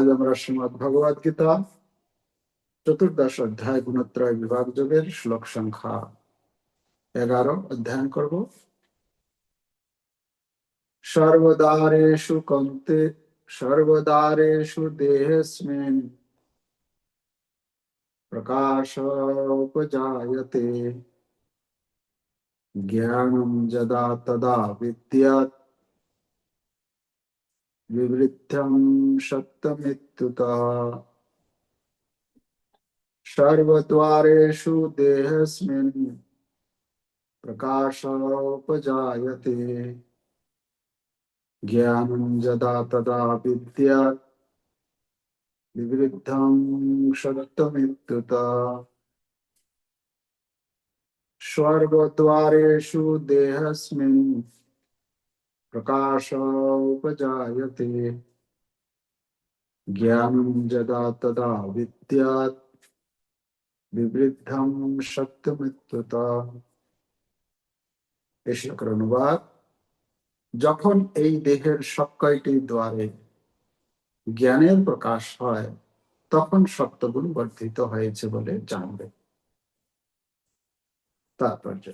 আজ আমরা শ্রীমদ ভগবদ গীতা, চতুর্দশ অধ্যায় গুণত্রয় বিভাগ যোগের শ্লোক সংখ্যা এগারো অধ্যয়ন করব। সর্বদারেষু কন্তে, সর্বদারেষু দেহস্মিন প্রকাশ উপজায়তে জ্ঞানম যদা তদা বিদ্যাৎ विवृद्धं सप्तमित्युता सर्वद्वारेषु देहस्मिन् प्रकाशोपजायते। ज्ञानं तदा विद्यात् विवृद्धं सर्वद्वारेषु देहस्मिन् प्रकाशोपजायते ज्ञानं यदा तदा विद्यात् বিবৃদ্ধম সত্যমিত্যতা এই শ্লোকের অনুবাদ যখন এই দেহের সব কয়টি দ্বারে জ্ঞানের প্রকাশ হয় তখন সত্যগুণ বর্ধিত হয়েছে বলে জানবে তাৎপর্য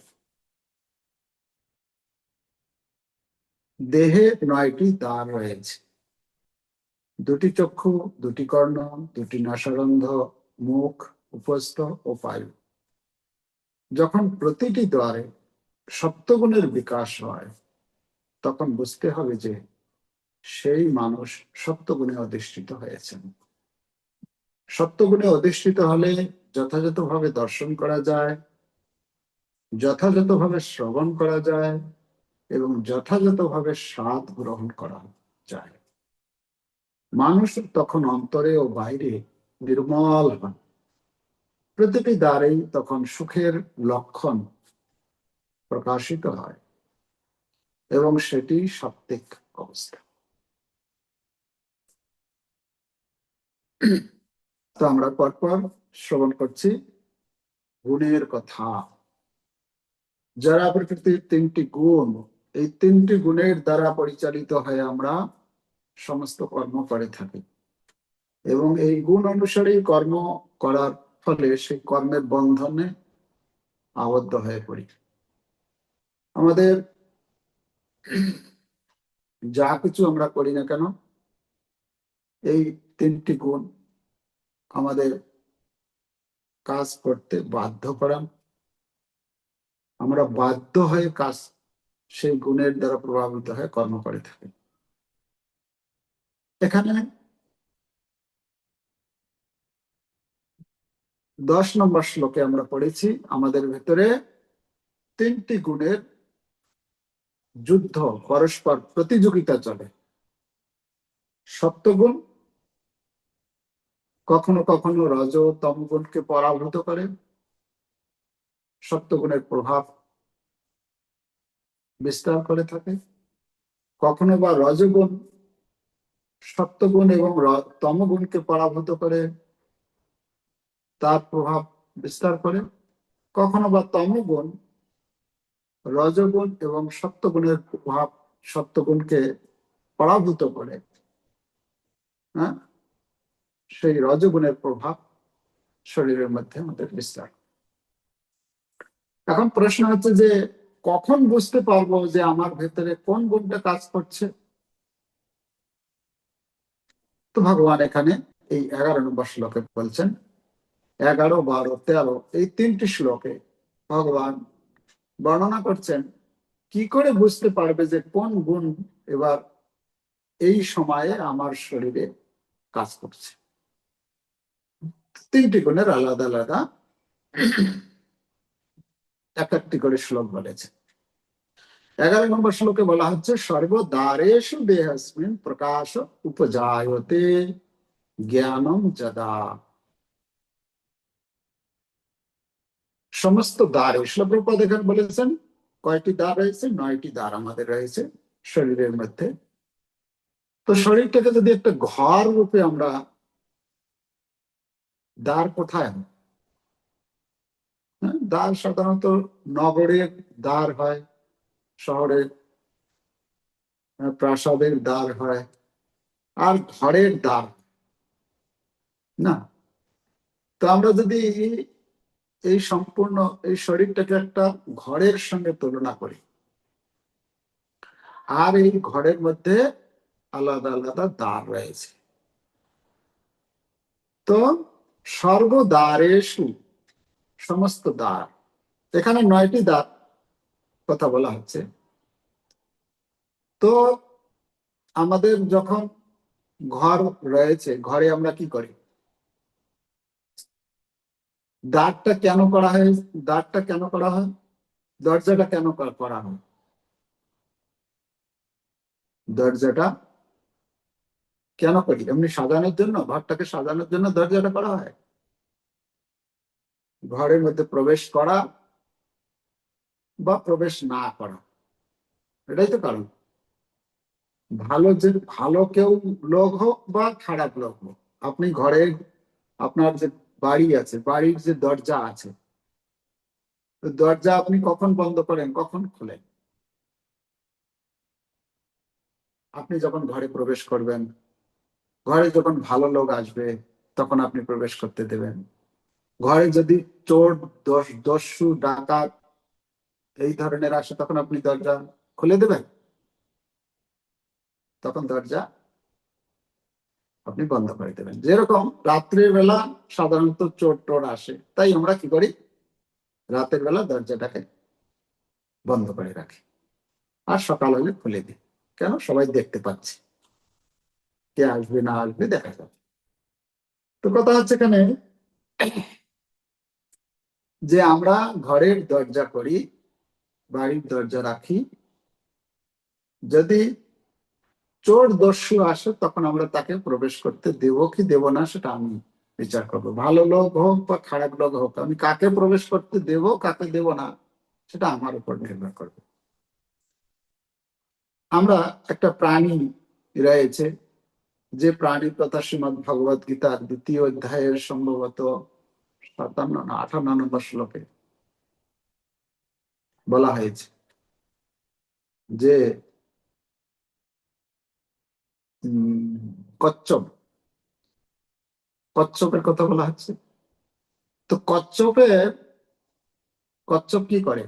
দেহে নয়টি দ্বার রয়েছে। দুটি চক্ষু, দুটি কর্ণ, দুটি নাসারন্ধ, মুখ, উপস্থ ও পায়ু যখন প্রতিটি দ্বারে সপ্তগুণের বিকাশ হয়, তখন বুঝতে হবে যে সেই মানুষ সপ্তগুণে অধিষ্ঠিত হয়েছেন। সপ্তগুণে অধিষ্ঠিত হলে যথাযথভাবে দর্শন করা যায়, যথাযথভাবে শ্রবণ করা যায় এবং যথাযথভাবে স্বাদ গ্রহণ করা যায়। মানুষ তখন অন্তরে ও বাইরে নির্মল হন। প্রতিটি দ্বারেই তখন সুখের লক্ষণ প্রকাশিত হয় এবং সেটি সাত্বিক অবস্থা। তো আমরা পরপর শ্রবণ করছি গুণের কথা। যারা প্রকৃতির তিনটি গুণ এই তিনটি গুণের দ্বারা পরিচালিত হয়ে আমরা সমস্ত কর্ম করে থাকি। এবং এই গুণ অনুসারেই কর্ম করার ফলে সেই কর্মের বন্ধনে আবদ্ধ হয়ে পড়ি। আমাদের যা কিছু আমরা করি না কেন, এই তিনটি গুণ আমাদের কাজ করতে বাধ্য করা আমরা বাধ্য হয়ে কাজ সেই গুণের দ্বারা প্রভাবিত হয়ে কর্ম করে থাকি। এখানে দশ নম্বর শ্লোকে আমরা পড়েছি, আমাদের ভেতরে তিনটি গুণের যুদ্ধ, পরস্পর প্রতিযোগিতা চলে। সত্যগুণ কখনো কখনো রজ তমগুণকে পরাভূত করে। সত্যগুণের প্রভাব বিস্তার করে থাকে। কখনো বা রজগুণ সত্যগুণ এবং তমগুণকে পরাভূত করে তার প্রভাব বিস্তার করে। কখনো বা তমগুণ, রজগুণ এবং সত্যগুণের প্রভাব সত্যগুণকে পরাভূত করে। হ্যাঁ? সেই রজগুণের প্রভাব শরীরের মধ্যে আমাদের বিস্তার। এখন প্রশ্ন হচ্ছে যে কখন বুঝতে পারব যে আমার ভেতরে কোন গুণটা কাজ করছে? তো ভগবান এখানে এই এগারো নম্বর শ্লোকে বলছেন, এগারো, বারো, তেরো, এই তিনটি শ্লোকে ভগবান বর্ণনা করছেন, কি করে বুঝতে পারবে যে কোন গুণ এবার এই সময়ে আমার শরীরে কাজ করছে? তিনটি গুণের আলাদা আলাদা এক একটি করে শ্লোক বলেছে এগারো নম্বর শ্লোকে বলা হচ্ছে সর্বদারেশু দেহস্মিন প্রকাশ উপজায়তে জ্ঞানম যদা সমস্ত দ্বার শ্লোকপ্রপাত এখানে বলেছেন কয়টি দ্বার রয়েছে নয়টি দ্বার আমাদের রয়েছে শরীরের মধ্যে তো শরীরটাকে যদি একটা ঘর রূপে আমরা দ্বার কোথায় দ্বার সাধারণত নগরের দ্বার হয় শহরের প্রাসাদের দ্বার হয়, আর ঘরের দ্বার না। তো আমরা যদি এই সম্পূর্ণ, এই শরীরটাকে একটা ঘরের সঙ্গে তুলনা করি, আর এই ঘরের মধ্যে আলাদা আলাদা দ্বার রয়েছে। তো সর্বদ্বারেশু সমস্ত দ্বার। এখানে নয়টি দ্বার কথা বলা হচ্ছে। তো আমাদের যখন ঘর রয়েছে, ঘরে আমরা কি করি? দাঁতটা কেন করা হয়? দাঁতটা কেন করা হয়? দরজাটা কেন করা হয়? দরজাটা কেন করি? এমনি সাজানোর জন্য, ঘরটাকে সাজানোর জন্য দরজাটা করা হয়? ঘরের মধ্যে প্রবেশ করা বা প্রবেশ না করা। এটাই তো কারণ। ভালো যে, ভালো কেউ লোক হোক বা খারাপ লোক হোক, আপনি ঘরে আপনার যে বাড়ি আছে, বাড়ির যে দরজা আছে দরজা আপনি কখন বন্ধ করেন, কখন খোলেন? আপনি যখন ঘরে প্রবেশ করবেন, ঘরে যখন ভালো লোক আসবে, তখন আপনি প্রবেশ করতে দেবেন। ঘরে যদি চোর, দশ, দস্যু, ডাকাত এই ধরনের আসে, তখন আপনি দরজা খুলে দেবেন? তখন দরজা আপনি বন্ধ করে দেবেন। যেরকম রাত্রির বেলা সাধারণত চোর, টোর আসে, তাই আমরা কি করি? রাতের বেলা দরজাটাকে বন্ধ করে রাখি। আর সকাল হলে খুলে দিই। কেন? সবাই দেখতে পাচ্ছি। কে আসবে, না আসবে, দেখা যাবে। তো কথা হচ্ছে এখানে যে আমরা ঘরের দরজা করি, বাড়ির দরজা রাখি। যদি চোর দস্যু আসে, তখন আমরা তাকে প্রবেশ করতে দেব কি দেব না সেটা আমি বিচার করব। ভালো লোক হোক বা খারাপ লোক হোক, আমি কাকে প্রবেশ করতে দেব, কাকে দেব না, সেটা আমার উপর নির্ভর করবে। আমরা একটা প্রাণী রয়েছে, যে প্রাণীর কথা শ্রীমদ ভগবত গীতার দ্বিতীয় অধ্যায়ের সম্ভবত সাতান্ন না আঠান্ন নম্বর শ্লোকে বলা হয়েছে যে কচ্ছপ, কচ্ছপের কথা বলা হচ্ছে। তো কচ্ছপের, কচ্ছপ কি করে?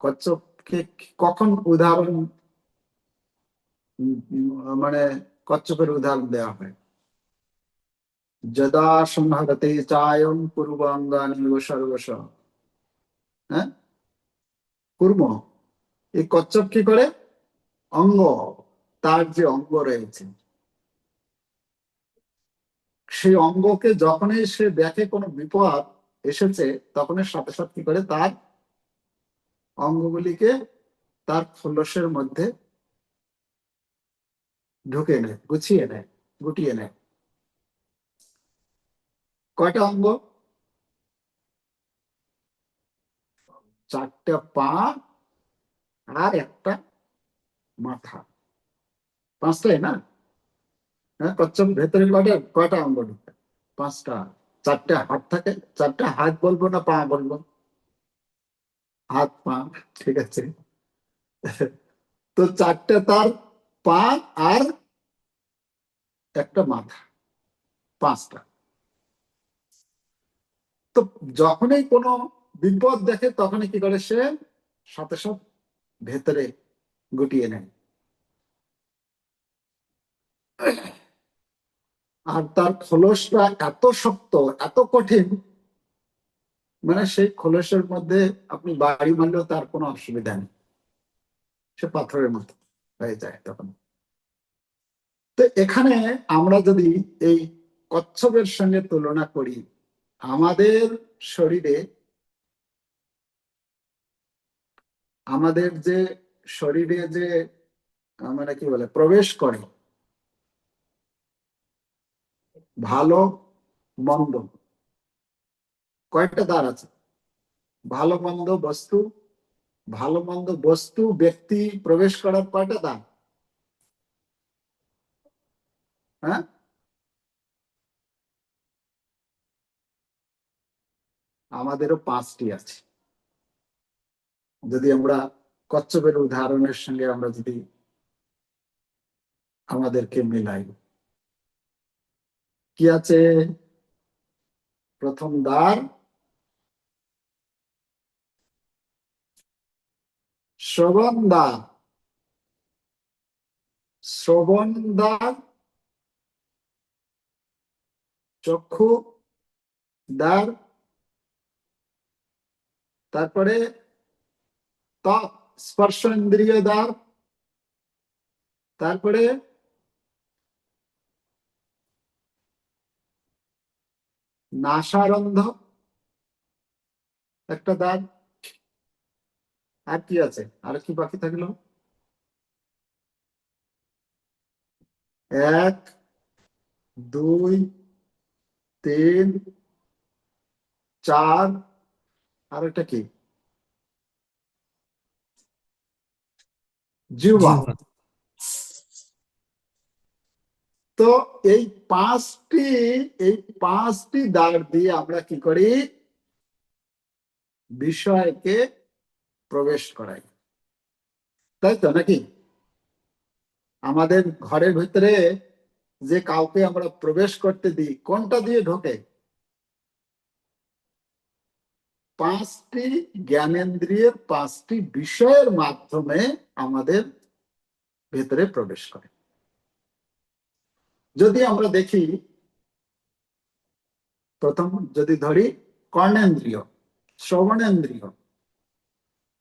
কচ্ছপকে কখন উদাহরণ মানে কচ্ছপের উদাহরণ দেওয়া হয়? যদা চায়ন পূর্বাঙ্গানি সর্বস হ্যাঁ কুর্ম এই কচ্ছপ কি করে অঙ্গ তার যে অঙ্গ রয়েছে সেই অঙ্গকে যখনই সে দেখে কোনো বিপদ এসেছে তখনই সাথে সাথে কি করে তার অঙ্গগুলিকে তার খোলসের মধ্যে ঢুকে নেয় গুছিয়ে নেয় গুটিয়ে নেয় কয়টা অঙ্গ? চারটা পা আর একটা মাথা। পাঁচটাই না? হ্যাঁ কচ্ছপ ভেতরে কয়টা কয়টা অঙ্গ ঢুকে? পাঁচটা। চারটে হাত থাকে? চারটা হাত বলব না পা বলব? হাত, পা, ঠিক আছে। তো চারটে তার পা আর একটা মাথা। পাঁচটা। তো যখনই কোনো বিপদ দেখে তখনই কি করে সে সাথে সাথে ভেতরে গুটিয়ে নেয়। আর তার খোলসটা এত শক্ত, এত কঠিন মানে সেই খোলসের মধ্যে আপনি বাড়ি মারলেও তার কোনো অসুবিধা নেই। সে পাথরের মতো হয়ে যায় তখন। তো এখানে আমরা যদি এই কচ্ছপের সঙ্গে তুলনা করি আমাদের শরীরে, আমাদের যে শরীরে যে মানে কি বলে, প্রবেশ করে, ভালো, মন্দ, কয়েকটা দ্বার আছে। ভালো, মন্দ, বস্তু, ভালো, মন্দ, বস্তু, ব্যক্তি প্রবেশ করার কয়টা দ্বার? হ্যাঁ? আমাদেরও পাঁচটি আছে। যদি আমরা কচ্ছপের উদাহরণের সঙ্গে আমরা যদি আমাদেরকে মেলাই। কি আছে? প্রথম দ্বার। শ্রবণ দ্বার। শ্রবণ দ্বার। চক্ষু দ্বার। তারপরে ত্বক স্পর্শ ইন্দ্রিয় দ্বার, তারপরে নাসারন্ধ, একটা দ্বার, আর কি আছে? আর কি বাকি থাকল? এক, দুই, তিন, চার আর এটা কি জিহ্বা। তো এই পাঁচটি এই পাঁচটি দাগ দিয়ে আমরা কি করি? বিষয়কে প্রবেশ করাই। তাই তো নাকি? আমাদের ঘরের ভিতরে যে কাউকে আমরা প্রবেশ করতে দিই কোনটা দিয়ে ঢোকে? পাঁচটি জ্ঞানেন্দ্রিয়ের পাঁচটি বিষয়ের মাধ্যমে আমাদের ভেতরে প্রবেশ করে। যদি আমরা দেখি, প্রথম যদি ধরি, কর্ণেন্দ্রিয়, শ্রবণেন্দ্রিয়।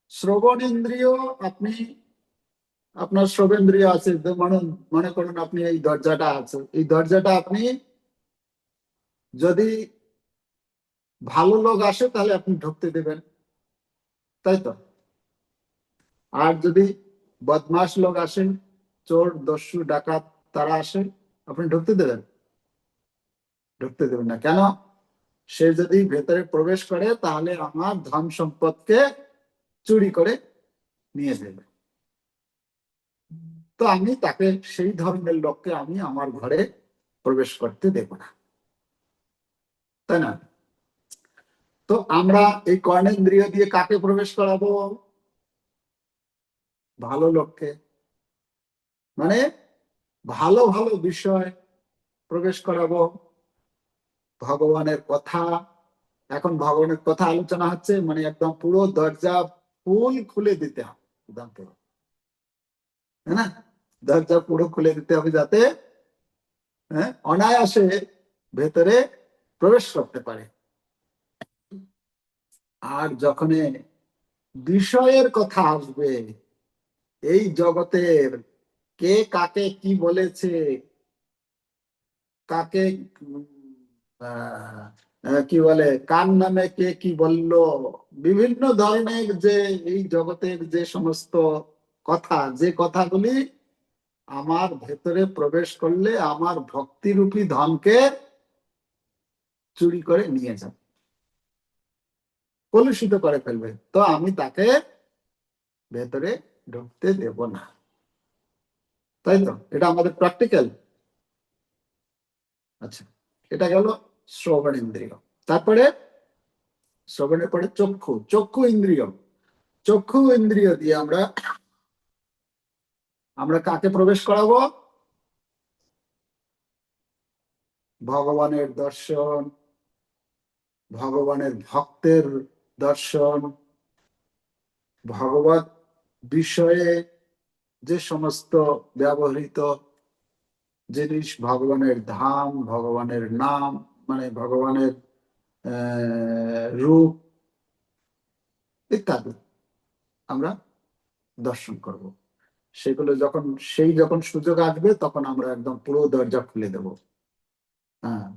শ্রবণেন্দ্রিয় আপনি, আপনার শ্রবেন্দ্রিয় আছে মনে মনে করুন আপনি এই দরজাটা আছে। এই দরজাটা আপনি যদি ভালো লোক আসে, তাহলে আপনি ঢুকতে দেবেন। তাই তো? আর যদি বদমাস লোক আসেন, চোর, দস্যু, ডাকাত তারা আসে, আপনি ঢুকতে দেবেন? ঢুকতে দেবেন না। কেন? সে যদি ভেতরে প্রবেশ করে, তাহলে আমার ধন সম্পদকে চুরি করে নিয়ে যাবে। তো আমি তাকে, সেই ধরনের লোককে আমি আমার ঘরে প্রবেশ করতে দেব না। তাই না? তো আমরা এই কর্ণেন্দ্রিয় দিয়ে কাকে প্রবেশ করাবো? ভালো লোককে মানে ভালো ভালো বিষয় প্রবেশ করাবো। ভগবানের কথা। এখন ভগবানের কথা আলোচনা হচ্ছে মানে একদম পুরো দরজা ফুল খুলে দিতে হবে, একদম পুরো। হ্যাঁ না? দরজা পুরো খুলে দিতে হবে যাতে হ্যাঁ অনায়াসে ভেতরে প্রবেশ করতে পারে। আর যখন বিষয়ের কথা আসবে, এই জগতের কে কাকে কি বলেছে, কাকে কি বলে, কার নামে কে কি বলল, বিভিন্ন ধরনের যে এই জগতের যে সমস্ত কথা, যে কথাগুলি আমার ভেতরে প্রবেশ করলে আমার ভক্তিরূপী ধনকে চুরি করে নিয়ে যাবে। কলুষিত করে ফেলবে। তো আমি তাকে ভেতরে ঢুকতে দেব না। তাই তো? এটা আমাদের প্র্যাকটিক্যাল আচ্ছা এটা গেল শ্রবণ ইন্দ্রিয়। তারপরে শ্রবণের পরে চক্ষু চক্ষু ইন্দ্রিয়। চক্ষু ইন্দ্রিয় দিয়ে আমরা আমরা কাকে প্রবেশ করাবো? ভগবানের দর্শন, ভগবানের ভক্তের দর্শন, ভগবত বিষয়ে যে সমস্ত ব্যবহৃত জিনিস, ভগবানের ধাম, ভগবানের নাম মানে ভগবানের রূপ ইত্যাদি আমরা দর্শন করব। সেগুলো যখন, সেই যখন সুযোগ আসবে, তখন আমরা একদম পুরো দরজা খুলে দেব। হ্যাঁ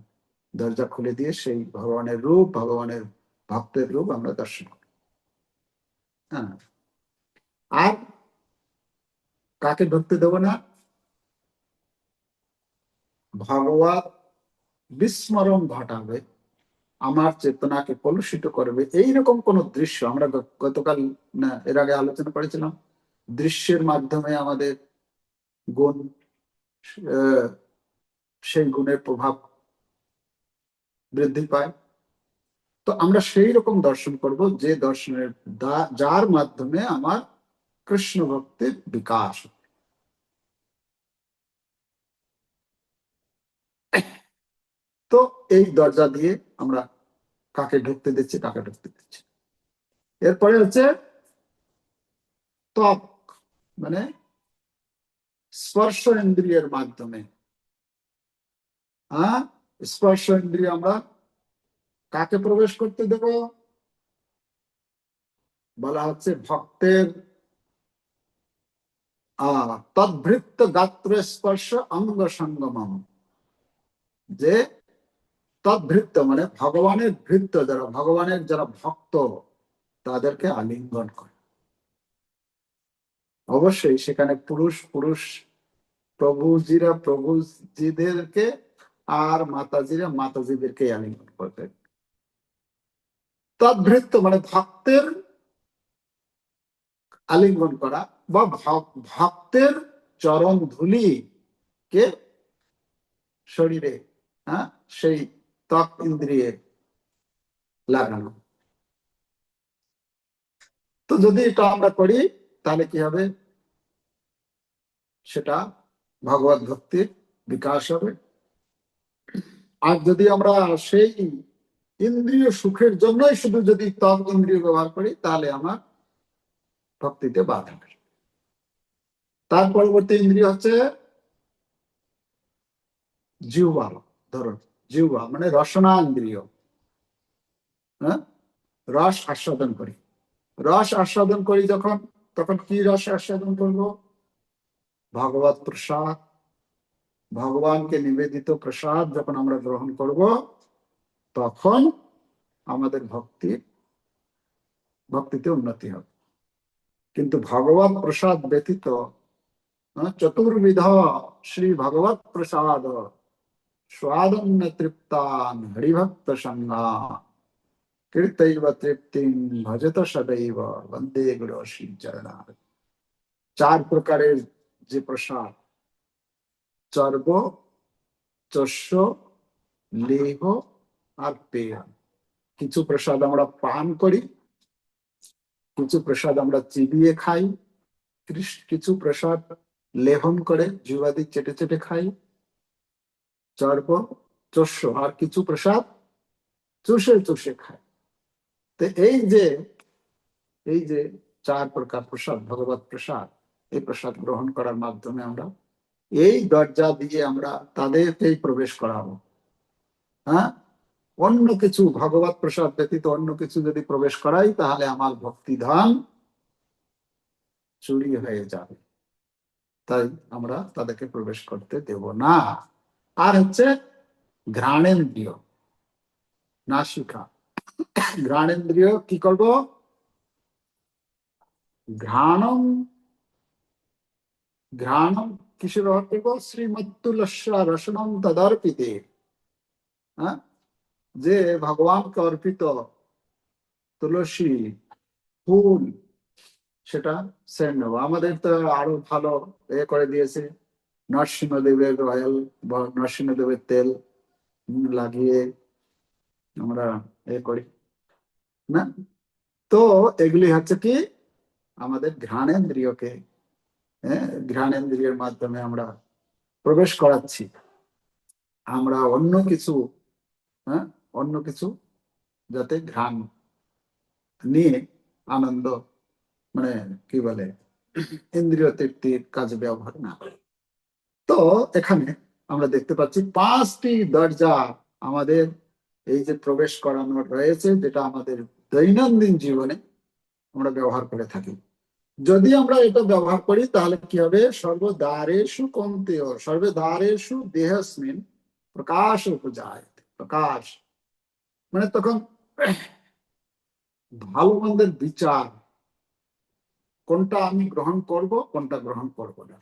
দরজা খুলে দিয়ে সেই ভগবানের রূপ, ভগবানের ভক্তের রূপ আমরা দর্শন করব হ্যাঁ। আর কাকে ঢুকতে দেব না? ভগবত বিস্মরণ ঘটাবে আমার চেতনাকে কলুষিত করবে। এইরকম কোন দৃশ্য আমরা গতকাল না এর আগে আলোচনা করেছিলাম। দৃশ্যের মাধ্যমে আমাদের গুণ আহ, সেই গুণের প্রভাব বৃদ্ধি পায়। তো আমরা সেই রকম দর্শন করব যে দর্শনের যার মাধ্যমে আমার কৃষ্ণ ভক্তির বিকাশ তো এই দরজা দিয়ে আমরা কাকে ঢুকতে দিচ্ছি, কাকে ঢুকতে দিচ্ছি। এরপরে হচ্ছে ত্বক মানে স্পর্শ ইন্দ্রিয়ের মাধ্যমে। হ্যাঁ? স্পর্শ ইন্দ্রিয় আমরা কাকে প্রবেশ করতে দেব? বলা হচ্ছে ভক্তের তদ্ভৃত্ত গাত্র স্পর্শ অঙ্গ সঙ্গমম। যে তদ্ভৃত্ত মানে ভগবানের ভৃত্ত, যারা ভগবানের যারা ভক্ত, তাদেরকে আলিঙ্গন করে। অবশ্যই সেখানে পুরুষ পুরুষ, প্রভুজিরা, প্রভুজিদেরকে আর মাতাজিরা মাতাজিদেরকে আলিঙ্গন করতে তদ্ভৃত্ত মানে ভক্তের আলিঙ্গন করা বা ভক্তের চরণ ধুলি কে শরীরে হ্যাঁ সেই ত্বক ইন্দ্রিয়ে লাগানো। তো যদি এটা আমরা করি, তাহলে কি হবে? সেটা ভগবত ভক্তির বিকাশ হবে। আর যদি আমরা সেই ইন্দ্রিয় সুখের জন্যই শুধু যদি ত্বক ইন্দ্রিয় ব্যবহার করি, তাহলে আমার ভক্তিতে বাধা তার পরবর্তী ইন্দ্রিয় হচ্ছে জিহ্বা, ধরুন, জিহ্বা মানে রসনা ইন্দ্রিয়। হ্যাঁ? রস আস্বাদন করি। রস আস্বাদন করি যখন, তখন কি রস আস্বাদন করব? ভগবত প্রসাদ। ভগবানকে নিবেদিত প্রসাদ যখন আমরা গ্রহণ করব তখন আমাদের ভক্তি, ভক্তিতে উন্নতি হবে। কিন্তু ভগবত প্রসাদ ব্যতীত চতুর্বিধ শ্রী ভগবত প্রসাদ স্বাদন্য তৃপ্তান হরিভক্ত সঙ্গা কীর্তৈব তৃপ্তিম ভজত সদৈব, বন্দে গুরু শ্রী চরণার চার প্রকারের যে প্রসাদ, চর্ব, চস্য, লেহ আর পেয় কিছু প্রসাদ আমরা পান করি, কিছু প্রসাদ আমরা চিবিয়ে খাই কিছু প্রসাদ লেহন করে জীবাদি চেটে চেটে খাই। চর্ব চস্য আর কিছু প্রসাদ চুষে চুষে খাই। তো এই যে এই যে চার প্রকার প্রসাদ, ভগবত প্রসাদ, এই প্রসাদ গ্রহণ করার মাধ্যমে আমরা এই দরজা দিয়ে আমরা তাদেরকেই প্রবেশ করাবো। হ্যাঁ? অন্য কিছু ভগবত প্রসাদ ব্যতীত অন্য কিছু যদি প্রবেশ করাই, তাহলে আমার ভক্তিধান চুরি হয়ে যাবে। তাই আমরা তাদেরকে প্রবেশ করতে দেব না। আর হচ্ছে ঘ্রাণেন্দ্রিয়, নাসিকা। ঘ্রাণেন্দ্রিয় কি করব? ঘ্রাণম ঘ্রাণম করব শ্রীমত্তুলস্যা রসনম তদর্পিতে। হ্যাঁ? যে ভগবানকে অর্পিত তুলসী ফুল, সেটা সেন্ড নেব। আমাদের তো আরও ভালো এ করে দিয়েছে। নরসিংহদেবের অয়েল বা নরসিংহদেবের তেল লাগিয়ে আমরা এ করি, না? তো এগুলি হচ্ছে কি? আমাদের ঘ্রাণেন্দ্রিয়কে হ্যাঁ ঘ্রাণেন্দ্রিয়ের মাধ্যমে আমরা প্রবেশ করাচ্ছি। আমরা অন্য কিছু হ্যাঁ? অন্য কিছু যাতে ঘ্রাণ নিয়ে আনন্দ মানে কি বলে, ইন্দ্রিয় তৃপ্তির কাজে ব্যবহার না করে। তো এখানে আমরা দেখতে পাচ্ছি পাঁচটি দরজা আমাদের এই যে প্রবেশ করানো রয়েছে, যেটা আমাদের দৈনন্দিন জীবনে আমরা ব্যবহার করে থাকি। যদি আমরা এটা ব্যবহার করি, তাহলে কি হবে? সর্বদ্বারেশু কন্তেয় সর্বদ্বারেশু দেহস্মিন প্রকাশ উপজায় প্রকাশ মানে তখন ভালো মন্দের বিচার, কোনটা আমি গ্রহণ করব, কোনটা গ্রহণ করব না।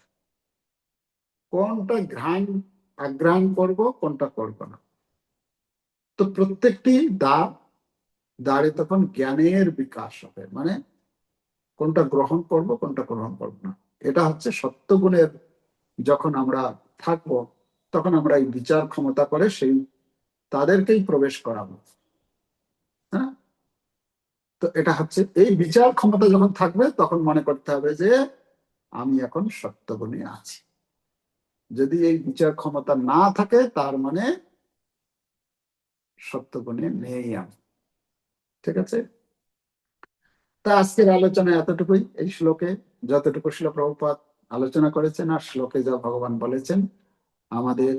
কোনটা ঘ্রাণ আগ্রহণ করব, কোনটা করব না। তো প্রত্যেকটি দ্বার, দ্বারে তখন জ্ঞানের বিকাশ হবে। মানে কোনটা গ্রহণ করব, কোনটা গ্রহণ করব না। এটা হচ্ছে সত্যগুণের যখন আমরা থাকব, তখন আমরা এই বিচার ক্ষমতা করে সেই তাদেরকেই প্রবেশ করাবো। তো এটা হচ্ছে, এই বিচার ক্ষমতা যখন থাকবে, তখন মনে করতে হবে যে আমি এখন সত্যগুণে আছি। যদি এই বিচার ক্ষমতা না থাকে, তার মানে সত্যগুণে নেই আমি। ঠিক আছে? তা আজকের আলোচনা এতটুকুই। এই শ্লোকে যতটুকু শিল প্রভুপাত আলোচনা করেছেন, আর শ্লোকে যা ভগবান বলেছেন, আমাদের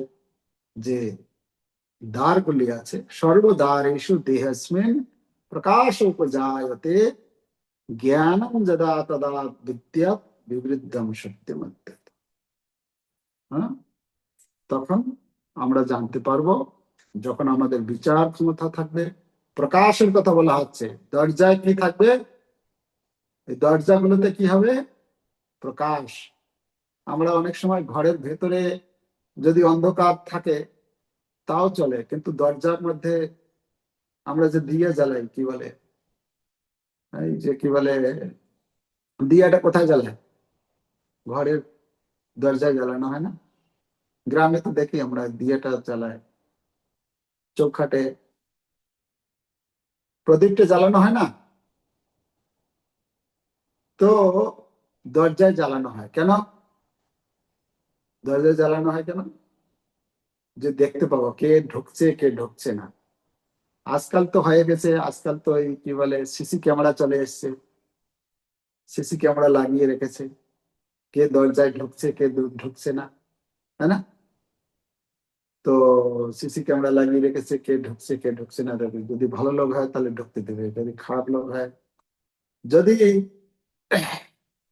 যে দ্বারগুলি আছে, সর্বদ্বারেষু দেহস্মিন উপজায়তে জ্ঞানম যদা তদা বিদ্যা বিবৃদ্ধম সত্যমধ্যে হ্যাঁ তখন আমরা জানতে পারব, যখন আমাদের বিচার ক্ষমতা থাকবে, প্রকাশের কথা বলা হচ্ছে, দরজায় কি থাকবে? এই দরজাগুলোতে কি হবে? প্রকাশ। আমরা অনেক সময় ঘরের ভেতরে যদি অন্ধকার থাকে, তাও চলে, কিন্তু দরজার মধ্যে আমরা যে দিয়া জ্বালাই, কি বলে? এই যে কি বলে? দিয়াটা কোথায় জ্বালায়? ঘরের দরজায় জ্বালানো হয় না? গ্রামে তো দেখি আমরা দিয়াটা জ্বালায়। চৌখাটে প্রদীপটা জ্বালানো হয় না? তো দরজায় জ্বালানো হয়। কেন? দরজায় জ্বালানো হয় কেন? যে দেখতে পাবো কে ঢুকছে কে ঢুকছে না। আজকাল তো হয়ে গেছে, আজকাল তো এই কি বলে, সিসি ক্যামেরা চলে এসছে। সিসি ক্যামেরা লাগিয়ে রেখেছে। কে দরজায় ঢুকছে, কে ঢুকছে না, তাই না? তো সিসি ক্যামেরা লাগিয়ে রেখেছে, কে ঢুকছে কে ঢুকছে না যদি ভালো লোক হয়, তাহলে ঢুকতে দেবে। যদি খারাপ লোক হয়, যদি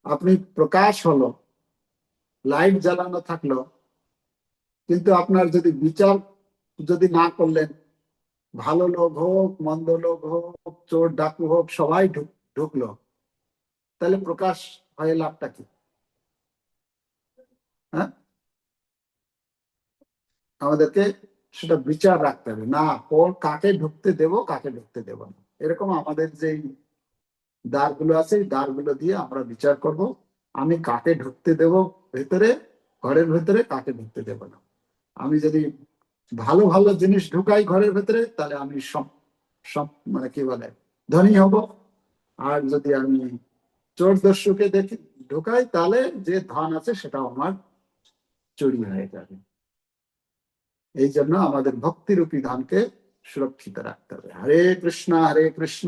আপনি প্রকাশ হলো, লাইট জ্বালানো থাকল, কিন্তু আপনার যদি বিচার যদি না করলেন ভালো লোক হোক, মন্দ লোক হোক, চোর ডাকু হোক, সবাই ঢুকলো। তাহলে প্রকাশ হয়ে লাভটা কি? হ্যাঁ? আমাদেরকে সেটা বিচার রাখতে হবে। না, কোন কাকে ঢুকতে দেব, কাকে ঢুকতে দেব না। এরকম আমাদের যে দ্বারগুলো আছে দ্বারগুলো দিয়ে আমরা বিচার করব, আমি কাকে ঢুকতে দেব ভেতরে, ঘরের ভেতরে, কাকে ঢুকতে দেব না। আমি যদি ভালো ভালো জিনিস ঢুকাই ঘরের ভেতরে, তাহলে আমি সব সব মানে কি বলে, ধনী হব। আর যদি আমি চোর দস্যুকে দেখি, ঢুকাই, তাহলে যে ধন আছে সেটা আমার চুরি হয়ে যাবে। এই জন্য আমাদের ভক্তিরূপী ধনকে সুরক্ষিত রাখতে হবে। হরে কৃষ্ণ হরে কৃষ্ণ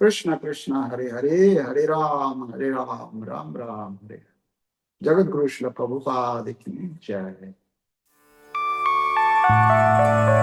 কৃষ্ণ কৃষ্ণ, হরে হরে হরে রাম হরে রাম রাম রাম, হরে জগৎ গুরু শিল প্রভুপাদ কি জয়